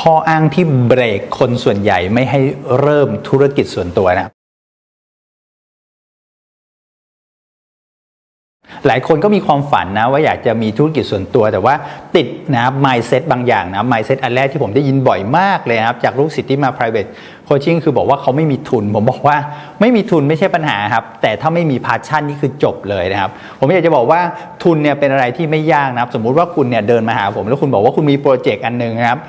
ข้ออ้างที่เบรกคนส่วนใหญ่ไม่ให้เริ่มธุรกิจส่วนตัวนะหลายคนก็มีความฝันนะว่าอยากจะมีธุรกิจส่วนตัว แต่ว่าติดนะครับ mindset บางอย่างนะ mindset อันแรกที่ผมได้ยินบ่อยมากเลยนะครับ จากลูกศิษย์ที่มา private coaching คือบอกว่าเขาไม่มีทุน ผมบอกว่าไม่มีทุนไม่ใช่ปัญหาครับ แต่ถ้าไม่มี passion นี่คือจบเลยนะครับ ผมอยากจะบอกว่าทุนเนี่ยเป็นอะไรที่ไม่ยากนะครับ สมมุติว่าคุณเนี่ยเดินมาหาผมแล้วคุณบอกว่าคุณมีโปรเจกต์อันหนึ่งนะครับ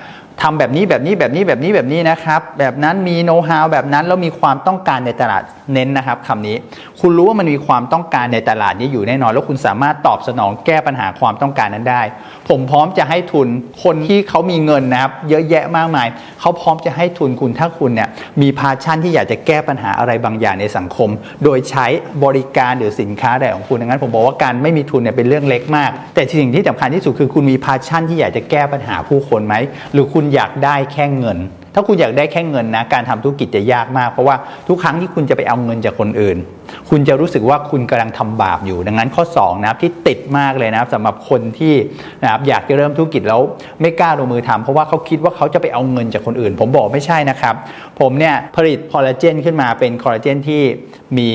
ทำแบบนี้แบบนี้แบบนี้แบบนี้แบบนี้นะครับ แบบนั้นมีโน้ตฮาวแบบนั้นแล้วมีความต้องการในตลาดเน้นนะครับคำนี้ คุณรู้ว่ามันมีความต้องการในตลาดนี้อยู่แน่นอน แล้วคุณสามารถตอบสนองแก้ปัญหาความต้องการนั้นได้ ผมพร้อมจะให้ทุนคนที่เขามีเงินนะครับ เยอะแยะมากมายเขาพร้อมจะให้ทุนคุณถ้าคุณเนี่ยมีพาชั่นที่อยากจะแก้ปัญหาอะไรบางอย่างในสังคม โดยใช้บริการหรือสินค้าใดของคุณดังนั้นผมบอกว่าการไม่มีทุนเนี่ยเป็นเรื่องเล็กมาก แต่สิ่งที่สำคัญที่สุดคือคุณมีพาชั่นที่อยากจะแก้ปัญหาผู้คนไหมหรือคุณอยากได้แค่เงิน ถ้าคุณอยากได้แค่เงินนะการทำธุรกิจจะยากมาก เพราะว่าทุกครั้งที่คุณจะไปเอาเงินจากคนอื่น คุณจะรู้สึกว่าคุณกำลังทำบาปอยู่ ดังนั้นข้อ2นะครับที่ติดมากเลยนะครับสำหรับคนที่นะครับอยากจะเริ่มธุรกิจแล้วไม่กล้าลงมือทำเพราะว่าเขาคิดว่าเขาจะไปเอาเงินจากคนอื่น ผมบอกไม่ใช่นะครับ ผมเนี่ยผลิตคอลลาเจนขึ้นมาเป็นคอลลาเจนที่มี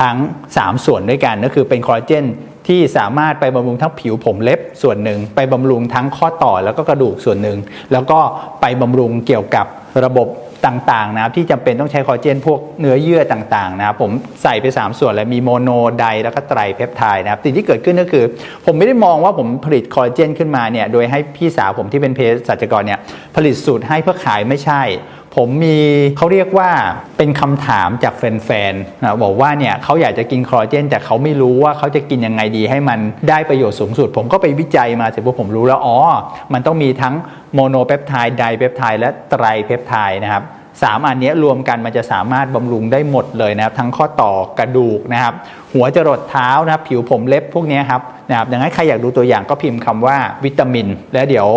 ทั้ง 3 ส่วนด้วยกันก็คือเป็นคอลลาเจน ที่สามารถไปบำรุงทั้งผิวผมเล็บส่วนหนึ่ง ไปบำรุงทั้งข้อต่อแล้วก็กระดูกส่วนหนึ่ง แล้วก็ไปบำรุงเกี่ยวกับระบบต่างๆนะครับที่จำเป็นต้องใช้คอลลาเจนพวกเนื้อเยื่อต่างๆนะครับผมใส่ไป 3 ส่วนเลยมีโมโนไดแล้วก็ไตรเพปไทด์นะครับสิ่งที่เกิดขึ้นก็คือ ผมไม่ได้มองว่าผมผลิตคอลลาเจนขึ้นมาเนี่ยโดยให้พี่สาวผมที่เป็นเภสัชกรเนี่ยผลิตสูตรให้เพื่อขายไม่ใช่ ผมมีเขาเรียกว่าเป็นคำถามจากแฟนๆนะบอกว่าเนี่ยเขาอยากจะกินคอลลาเจน แต่เขาไม่รู้ว่าเขาจะกินยังไงดีให้มันได้ประโยชน์สูงสุด ผมก็ไปวิจัยมาเสร็จปุ๊บผมรู้แล้วอ๋อมันต้องมีทั้งโมโนเปปไทด์ไดเปปไทด์และไตรเพปไทด์นะครับ สามอันนี้รวมกันมันจะสามารถบำรุงได้หมดเลยนะครับ ทั้งข้อต่อกระดูกนะครับ หัวจรดเท้านะครับ ผิวผมเล็บพวกนี้ครับนะครับดังนั้นใครอยากดูตัวอย่างก็พิมพ์คำว่าวิตามิน แล้วเดี๋ยว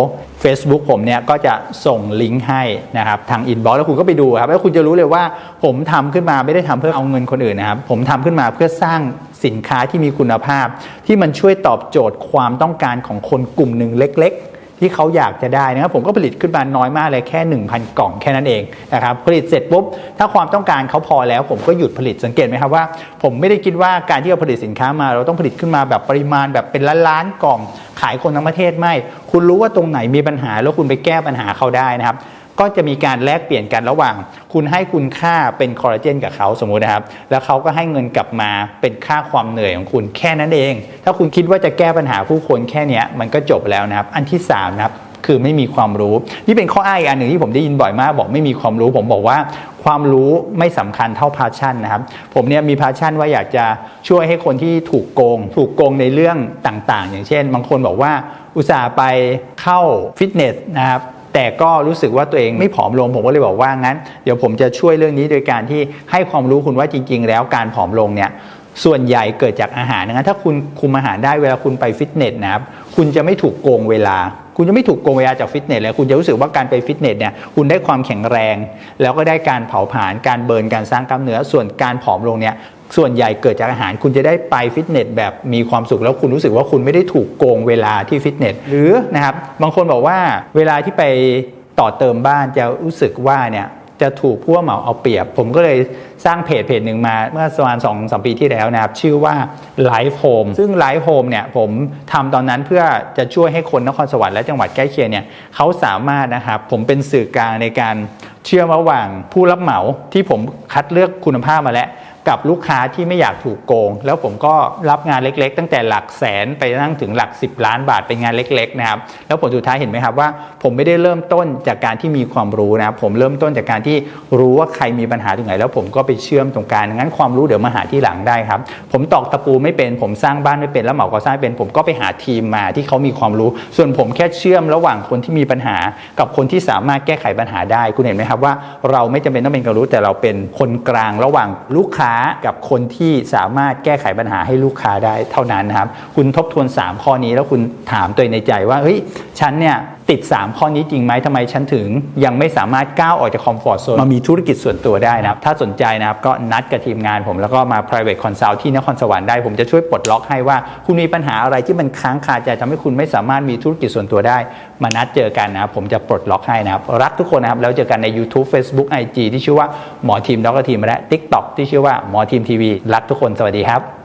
Facebook ผมเนี่ยก็จะส่งลิงก์ให้นะครับทางอินบ็อกซ์แล้วคุณก็ไปดูครับแล้วคุณจะรู้เลยว่าผมทำขึ้นมาไม่ได้ทำเพื่อเอาเงินคนอื่นนะครับ ผมทำขึ้นมาเพื่อสร้างสินค้าที่มีคุณภาพ ที่มันช่วยตอบโจทย์ความต้องการของคนกลุ่มหนึ่งเล็ก ที่เขาอยากจะได้นะครับผมก็ผลิตขึ้นมาน้อยมากเลยแค่ 1,000 กล่องแค่นั้นเองนะครับผลิตเสร็จปุ๊บถ้าความต้องการเขาพอแล้ว ผมก็หยุดผลิตสังเกตไหมครับว่า ผมไม่ได้คิดว่าการที่เราผลิตสินค้ามา เราต้องผลิตขึ้นมาแบบปริมาณแบบเป็นล้านล้านกล่องขายคนทั้งประเทศไม่ คุณรู้ว่าตรงไหนมีปัญหาแล้วคุณไปแก้ปัญหาเขาได้นะครับ ก็จะมีการแลกเปลี่ยนกันระหว่าง คุณให้คุณค่าเป็นคอลลาเจนกับเขาสมมุตินะครับ แล้วเขาก็ให้เงินกลับมาเป็นค่าความเหนื่อยของคุณแค่นั้นเอง ถ้าคุณคิดว่าจะแก้ปัญหาผู้คนแค่นี้มันก็จบแล้วนะครับ อันที่สามนะครับคือไม่มีความรู้ นี่เป็นข้ออ้างอีกอันหนึ่งที่ผมได้ยินบ่อยมาก บอกไม่มีความรู้ ผมบอกว่าความรู้ไม่สำคัญเท่าพาชั่นนะครับ ผมเนี่ยมีพาชั่นว่าอยากจะช่วยให้คนที่ถูกโกง ถูกโกงในเรื่องต่างๆ อย่างเช่น บางคนบอกว่าอุตส่าห์ไปเข้าฟิตเนสนะครับ แต่ก็รู้สึกว่าตัวเองไม่ผอมลง ผมก็เลยบอกว่างั้น เดี๋ยวผมจะช่วยเรื่องนี้โดยการที่ให้ความรู้คุณว่าจริง ๆ แล้วการผอมลงเนี่ยส่วนใหญ่เกิดจากอาหารนะถ้าคุณคุมอาหารได้เวลาคุณไปฟิตเนสนะครับคุณจะไม่ถูกโกงเวลา คุณจะไม่ถูกโกงเวลาจากฟิตเนสเลยคุณจะรู้สึกว่าการไปฟิตเนสเนี่ยคุณได้ความแข็งแรง แล้วก็ได้การเผาผลาญการเบิร์นการสร้างกล้ามเนื้อส่วนการผอมลงเนี่ย ส่วนใหญ่เกิดจากอาหารคุณจะได้ไปฟิตเนสแบบมีความสุขแล้วคุณรู้สึกว่าคุณไม่ได้ถูกโกงเวลาที่ฟิตเนสหรือนะครับบางคนบอกว่าเวลาที่ไปต่อเติมบ้านจะรู้สึกว่าเนี่ยจะถูกผู้เหมาเอาเปรียบ ผมก็เลยสร้างเพจเพจหนึ่งมาเมื่อประมาณสองสามปีที่แล้วนะครับ ชื่อว่า Life Home ซึ่ง Life Home เนี่ยผมทำตอนนั้นเพื่อจะช่วยให้คนนครสวรรค์และจังหวัดใกล้เคียงเนี่ยเขาสามารถนะครับ ผมเป็นสื่อกลางในการ เชื่อมระหว่างผู้รับเหมาที่ผมคัดเลือกคุณภาพมาแล้ว กับลูกค้าที่ไม่อยากถูกโกง แล้วผมก็รับงานเล็ก ๆ ตั้งแต่หลักแสนไปนั่งถึงหลัก 10 ล้านบาทเป็นงานเล็กๆนะครับแล้วผลสุดท้ายเห็นไหมครับว่า ผมไม่ได้เริ่มต้นจากการที่มีความรู้นะครับผมเริ่มต้นจากการที่รู้ว่าใครมีปัญหาตรงไหน แล้วผมก็ไปเชื่อมตรงกลางงั้นความรู้เดี๋ยวมาหาที่หลังได้ครับ ผมตอกตะปูไม่เป็น ผมสร้างบ้านไม่เป็นแล้วเหมาก่อสร้างเป็น ผมก็ไปหาทีมมาที่เขามีความรู้ ส่วนผมแค่เชื่อมระหว่างคนที่มีปัญหา กับคนที่สามารถแก้ไขปัญหาได้คุณเห็นไหมครับว่าเราไม่จำเป็นต้องเป็นควารู้แต่เราเป็นคนกลางระหว่างลูกค้ากับคนที่สามารถแก้ไขปัญหาให้ลูกค้าได้เท่านั้นนะครับ คุณทบทวน 3 ข้อนี้แล้วคุณถามตัวเองในใจว่าเฮ้ยฉันเนี่ยติด 3 ข้อนี้จริงไหมทำไมฉันถึง ยังไม่สามารถก้าวออกจากคอมฟอร์ทโซนมามีธุรกิจส่วนตัวได้นะครับ ถ้าสนใจนะครับ ก็นัดกับทีมงานผมแล้วก็มา private consult ที่นครสวรรค์ได้ ผมจะช่วยปลดล็อกให้ว่า คุณมีปัญหาอะไรที่มันค้างคาใจทำให้คุณไม่สามารถมีธุรกิจส่วนตัวได้ มานัดเจอกันนะครับผมจะปลดล็อกให้นะครับ รักทุกคนนะครับแล้วเจอกันใน YouTube Facebook IG ที่ชื่อว่าหมอทีมดรทีมและ TikTok ที่ชื่อว่าหมอทีมทีวีรักทุกคนสวัสดีครับ